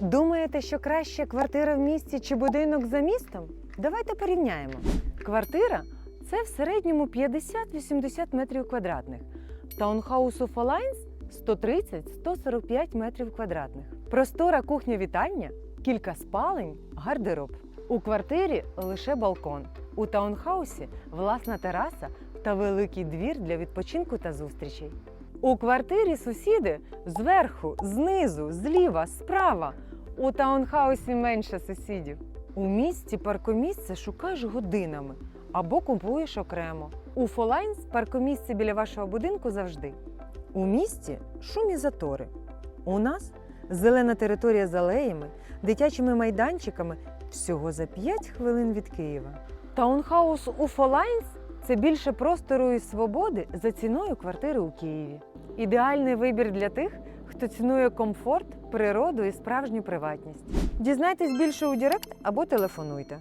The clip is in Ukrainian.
Думаєте, що краще квартира в місті чи будинок за містом? Давайте порівняємо. Квартира це в середньому 50-80 метрів квадратних. Таунхаус у Фалайнс 130-145 метрів квадратних. Простора кухня-вітальня, кілька спалень, гардероб. У квартирі лише балкон. У таунхаусі власна тераса та великий двір для відпочинку та зустрічей. У квартирі сусіди зверху, знизу, зліва, справа. У таунхаусі менше сусідів. У місті паркомісце шукаєш годинами або купуєш окремо. У Фолайнс паркомісце біля вашого будинку завжди. У місті шум і затори. У нас зелена територія з алеями, дитячими майданчиками всього за 5 хвилин від Києва. Таунхаус у Фолайнс це більше простору і свободи за ціною квартири у Києві. Ідеальний вибір для тих, хто цінує комфорт, природу і справжню приватність. Дізнайтесь більше у Дірект або телефонуйте.